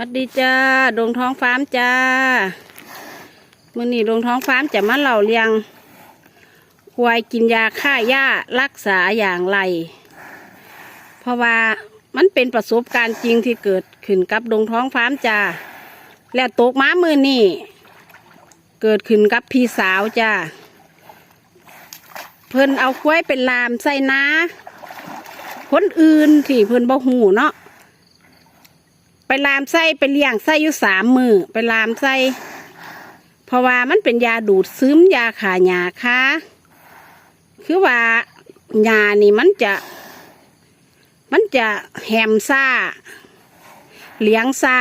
วัสดีจ้าดงท้องฟาร์มจ้ามื่อนี้ดงท้องฟาร์มจะมาเหล่าเรียงควายกินยาฆ่าหญ้ารักษาอย่างไร เพราะว่ามันเป็นประสบการณ์จริงที่เกิดขึ้นกับดงท้องฟาร์มจ้าและตกม้ามือนี่เกิดขึ้นกับพี่สาวจ้าเพิ่นเอาควายเป็นลามใส่นาคนอื่นที่เพิ่นบ่หูเนาะ ไปลามไส้ไปเลี้ยงไส้อยู่สามมือไปลามไส้เพราะว่ามันเป็นยาดูดซึมยาขาหยาค่ะคือว่าหยานี่มันจะ มันจะแหมซ่า เลี้ยงซ่า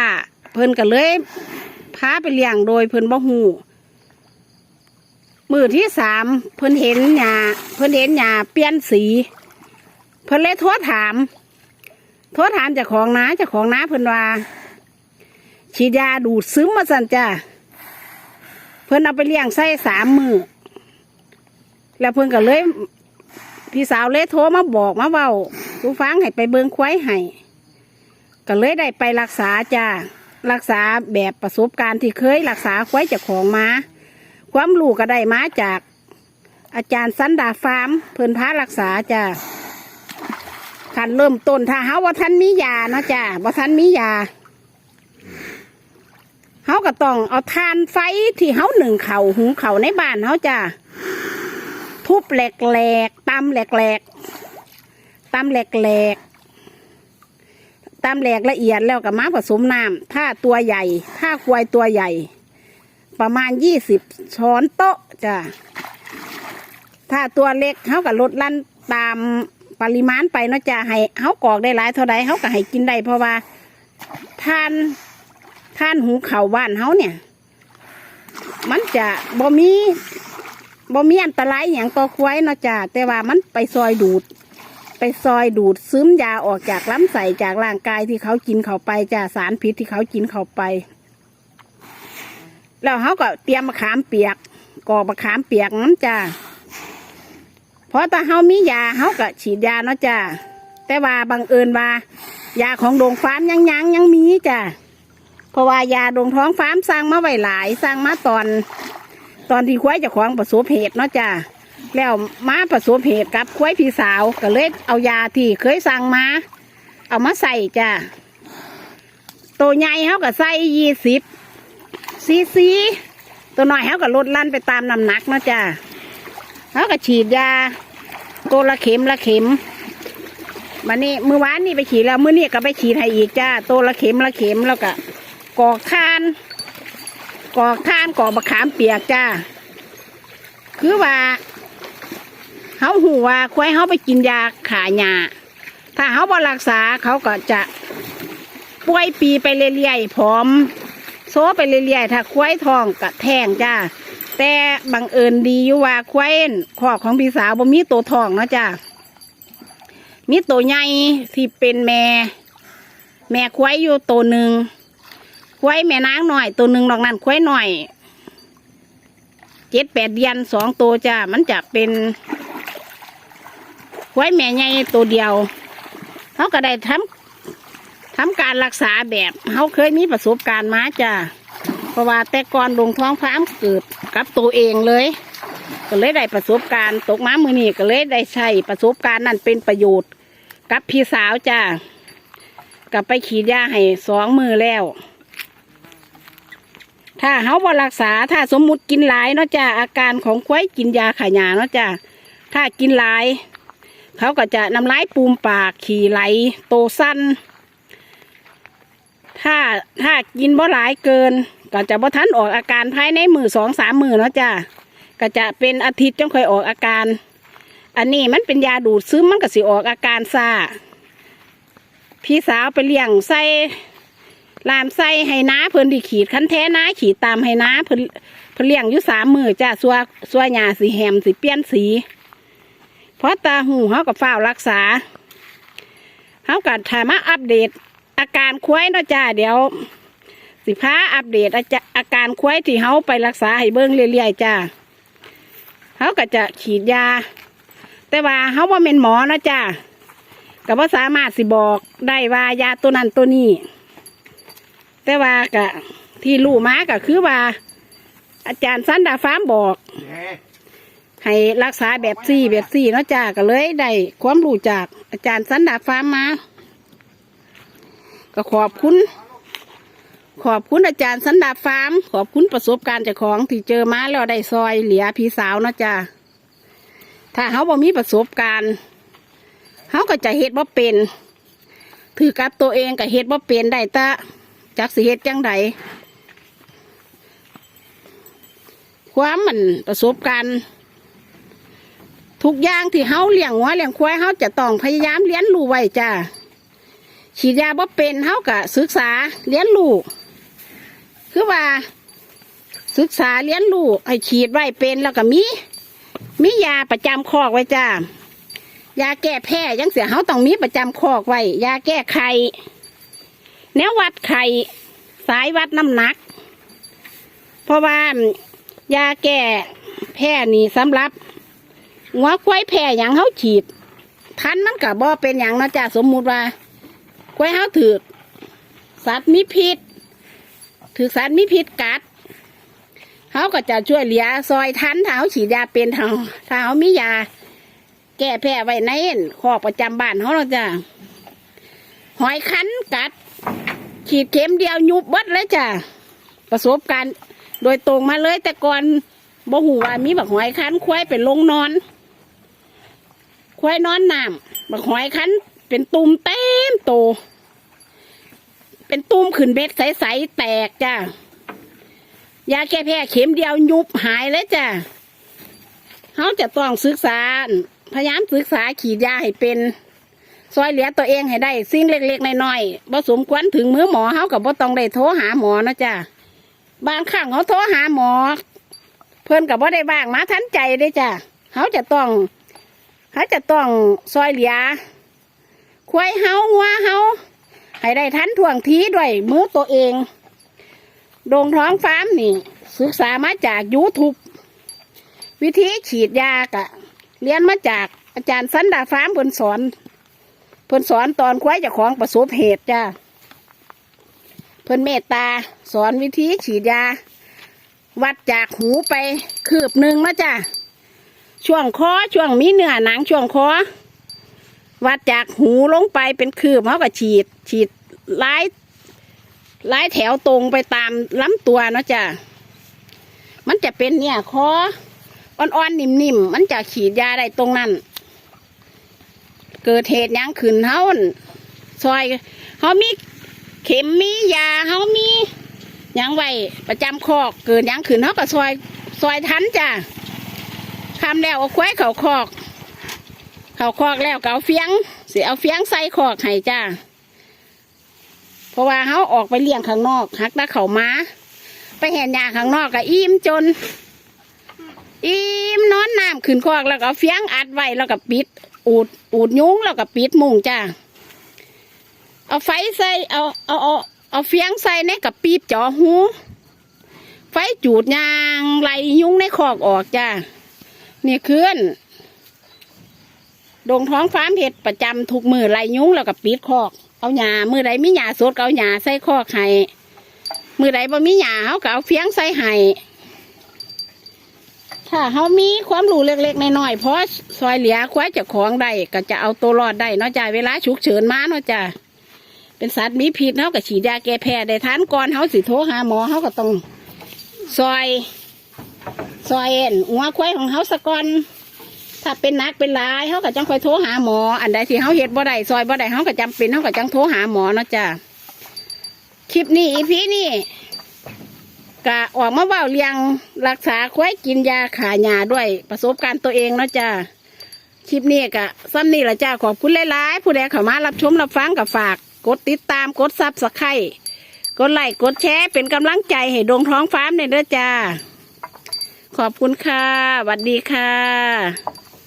เพิ่นก็เลยพาไปเลี้ยงโดยเพิ่นบ่หูมือที่สามเพิ่นเห็นหยาเพิ่นเห็นหยาเปลี่ยนสี เพิ่นเลยโทรถาม โทษถามเจ้าของนาเจ้าของนาเพิ่นว่าฉีดยาดูดซึมมาสั่นจ้าเพิ่นเอาไปเลี้ยงไส้สามมือแล้วเพิ่นก็เลย พี่สาวเลยโทรมาบอกมาเว้าผู้ฟังให้ไปเบิงควายให้ก็เลยได้ไปรักษาจ้ารักษาแบบประสบการณ์ที่เคยรักษาควายจ้าของมา ความรู้ก็ได้มาจาก อาจารย์สันดาฟาร์มเพิ่นพารักษาจ้า ขันเริ่มต้นถ้าเฮาว่าท่านมียาเนาะจ้าว่าท่านมียาเฮาก็ต้องเอาทานไฟที่เฮาหนึ่งเข่าหุงเข่าในบ้านเฮาจ้าทุบแหลกๆตำแหลกๆตำแหลกๆตำแหลกละเอียดแล้วก็มาผสมน้ำถ้าตัวใหญ่ ถ้าควายตัวใหญ่ ประมาณยี่สิบช้อนโต๊ะจ้าถ้าตัวเล็กเขาก็ลดลั่นตาม ปริมาณไปเนาะจะให้เขากรอกได้หลายเท่าใดเขาก็ให้กินได้เพราะว่าทานทานหูเข่าบ้านเขาเนี่ย มันจะบ่มีบ่มีอันตรายอย่างต่อควายเนาะจ้ะแต่ว่ามันไปซอยดูด ไปซอยดูดซึมยาออกจากลำไส้จากร่างกายที่เขากินเข้าไปจ้ะสารพิษที่เขากินเข้าไป แล้วเขาก็เตรียมมะขามเปียกกอกมะขามเปียกน้ำจ้า ราะถ้าเฮามียาเฮาก็ฉีดยาเนาะจ้าแต่ว่าบังเอิญว่า ยาของโรงฟาร์มยังยังยังมีจ้าเพราะว่ายาโรงท้องฟาร์มสร้างมาไว้หลายสร้างมาตอน ตอนที่ควายจะของประสบเหตุเนาะจ้าแล้วมาประสบเหตุกับควายพี่สาวก็เลยเอายาที่เคยสั่งมา เอามาใส่จ้าตัวใหญ่เฮาก็ใส่ยี่สิบซีซีตัวน้อยเฮาก็ลดลั่นไปตามน้ำหนักเนาะจ้าเขาก็ฉีดยา ตัวละเข็มละเข็มมันนี่มือวานนี่ไปฉีดแล้วมือนี่ก็ไปฉีดให้อีกจ้าตัวละเข็มละเข็มแล้วก็กอกทานกอกทานกอกมะขามเปียกจ้า คือว่าเขาหูว่าควายเขาไปกินยาขาหยาถ้าเขาบรักษาเขาก็จะป่วยปีไปเรื่อยๆผอม โซไปเรื่อยๆถ้าควายทองกะแทงจ้า แต่บังเอิญดีอยู่ว่าควายขอกของพี่สาวบ่มีตัวทองเนาะจ้ะมีตัวใหญ่ที่เป็นแม่ แม่ควายอยู่ตัวหนึ่งควายแม่นางหน่อย ตัวหนึ่งนอกนั้นควายหน่อยเจ็ดแปดเดือนสองตัวจ้ะมันจะเป็นควายแม่ใหญ่ตัวเดียวเขาก็ได้ทำทำการรักษาแบบเขาเคยมีประสบการณ์มาจ้ะ ราะว่าแต่ก่อนลงท้องฟ้ามเกิดกับตัวเองเลย ก็เลยได้ประสบการณ์ตกม้ามือนี่ก็เลยได้ใช้ประสบการณ์นั้นเป็นประโยชน์ กับพี่สาวจ้ากลับไปขีดยาให้สองมือแล้ว ถ้าเขาบรักษาถ้าสมมุติกินหลายเนาะจ้าอาการของควายกินยาขายาเนาะจ้าถ้ากินหลาย เขาก็จะน้ำลายปูมปากขี่ไหลโตสั้น ถ้าถ้ากินบ่หลายเกิน ก็จะบ่ทันออกอาการภายในมือสองสามมือเนาะจ้ะก็จะเป็นอาทิตย์จังค่อยออกอาการ อันนี้มันเป็นยาดูดซึมมันก็สิออกอาการซาพี่สาวไปเลี้ยงใส่ลามใส่ให้น้าเพิ่นที่ขีดคันแท้น้าขีดตามให้น้าเพิ่นเพิ่นเลี้ยงอยู่สามมือจ้ะสัวสัวหยาสีแหมสีเปลี่ยนสีเพราะตาหูเขากับฝ้าวรักษาเขากัดถามาอัปเดตอาการควายเนาะจ้าเดี๋ยว สิพาอัปเดตอาอาการควายที่เขาไปรักษาให้เบิ้งเรื่อยๆจ้าเขาก็จะฉีดยา แต่ว่าเขาว่าเป็นหมอนะจ้าก็บ่สามารถสิบอกได้ว่ายาตัวนั้นตัวนี้ แต่ว่ากะที่รู้มาก็คือว่า อาจารย์สันดาฟ้ามบอก ให้รักษาแบบซี่แบบซี่เนาะจ้าก็เลยได้ความรู้จากอาจารย์สันดาฟ้ามมา ก็ขอบคุณ ขอบคุณอาจารย์สันดาฟาร์ม ขอบคุณประสบการณ์เจากของที่เจอมาแล้วได้ซอยเหลียพี่สาวเนาะจ้าถ้าเขาบ่มีประสบการณ์เขาก็จะเฮ็ดบ่เป็น ถือกับตัวเองก็เฮ็ดบ่เป็นได้แตะจักสิเฮ็ดจังไดความมันประสบการณ์ทุกอย่างที่เฮาเลี้ยงหัวเลี้ยงควายเฮาจะต้องพยายามเรียนรู้ไว้จ้าฉีดยาบ่เป็นเฮากะศึกษาเรียนรู้ คือว่า ศึกษาเรียนรู้ให้ฉีดไว้เป็นแล้วก็มีมียาประจำคอกไว้จ้ายาแก้แพ้ยังเสียเฮาต้องมีประจำคอกไว้ยาแก้ไข้แนววัดไข่สายวัดน้ำหนัก เพราะว่ายาแก้แพ้นี่สำหรับหัวควายแพ้ยังเฮาฉีดทันมันก็บ่เป็นอย่างนะจ้าสมมุติว่าควายเฮาถือสัตว์มีพิษ ถือสัตว์มีพิษกัดเขาก็จะช่วยเหลือซอยทันถ้าเขาฉีดยาเป็นถ้าถ้าเขามียา แก้แพ้ไว้ในคอกประจำบ้านเขาเราจะหอยคันกัดฉีดเข็มเดียวยุบเบัดเลยจ้ะประสบการณ์โดยตรงมาเลย แต่ก่อนบ่หูว่ามีบักหอยคันควายเป็นลงนอนควายนอนน้ำบักหอยคันเป็นตุ่มเต็มโต เป็นตุ่มขึ้นเบ็ดใสๆแตกจ้ะยาแก้แพ้เข็มเดียวยุบหายเลยจ้ะเขาจะต้องศึกษา พยายามศึกษาขีดยาให้เป็นซอยเหลือตัวเองให้ได้ สิ่งเล็กๆน้อยๆบ่สมควรถึงมือหมอเขากับบ่ต้องได้โทรหาหมอนะจ้ะบางครั้งเขาโทรหาหมอ เพื่อนกับบ่ได้ว่างมาทันใจเลยจ้ะเขาจะต้องเขาจะต้องซอยเหลือควายเฮางัวเฮา ให้ได้ทันท่วงทีด้วยมือตัวเอง โดงท้องฟาร์มนี่ ศึกษามาจาก YouTube วิธีฉีดยากะ เรียนมาจากอาจารย์สันดาฟาร์มเพิ่นสอน เพิ่นสอนตอนควายเจ้าของประสบเหตุจ้าเพิ่นเมตตา สอนวิธีฉีดยา วัดจากหูไปคืบหนึ่งมาจ้าช่วงคอช่วงมีเนื้อหนังช่วงคอ วัดจากหูลงไปเป็นคืบเขาก็ฉีด ฉีดไล่ไล่แถวตรงไปตามลำตัวเนาะจ้ะมันจะเป็นเนี่ยคออ่อนๆนิ่มๆมันจะฉีดยาได้ตรงนั้น เกิดเหตุยังขึ้นเฮาอั่นซอยเขามีเข็มมียาเขามียังไว้ประจำคอกเกิดยังขึ้นเขาก็ซอยซอยทันจ้ะทำแล้วเอาควายเขาคอก เขาคอกแล้วก็เอาเฟียงสิเอาเฟียงใส่คอกให้จ้าเพราะว่าเขาออกไปเลี้ยงข้างนอกหักตาเขามาไปเห็นยาข้างนอกก็อิ่มจน อิ่มนอนน้ำขึ้นคอกแล้วก็เอาเฟียงอัดไว้แล้วก็ปิด อูดอูดยุ้งแล้วก็ปิดมุงจ้าเอาไฟใส่เอาเอาเอาเอาเฟียงใส่ในกับปีบจ่อหู ไฟจูดยางไลยุ้งในคอกออกจ้านี่คือน ดงท้องฟ้ามเห็ดประจำทุกมือไรยุ้งแล้วก็ปิดคอก เอาหญ้ามือใดมีหญ้าสดเอาหญ้าใส่คอกให้มือใดบ่มีหญ้าเขาก็เอาเฟียงใส่ให้ถ้าเขามีความรู้เล็กๆน้อยๆเพราะซอยเหลียควายจ้าของได้ก็จะเอาตัวรอดได้นาะจ้ะเวลาฉุกเฉินมาเนาะจ้ะเป็นสัตว์มีพิษเขาก็ฉีดยาแก้แพ้ได้ทันก่อนเขาสิโทรหาหมอเขาก็ต้องซอย ซอยเอ็นหัวควายของเขาสะก่อน ถ้าเป็นนักเป็นหลายเขาก็จังคอยโทรหาหมอ อันใดที่เขาเฮ็ดบ่ได้ซอยบ่ได้เขาก็จำเป็นเขาก็จังโทรหาหมอเนาะจ้ะคลิปนี้อีพีนี่กะออกมาเบ้าเรียงรักษาควายกินยาขาหยาด้วย ประสบการณ์ตัวเองเนาะจ้ะคลิปนี้กะซ้ำนี่ละจ้าขอบคุณหลายๆผู้ใดเข้ามารับชมรับฟังกับฝาก กดติดตามกดซับสไครต์กดไลค์กดแชร์เป็นกำลังใจให้ดวงท้องฟ้ามเนี่ยเด้อจ้าขอบคุณค่ะสวัสดีค่ะ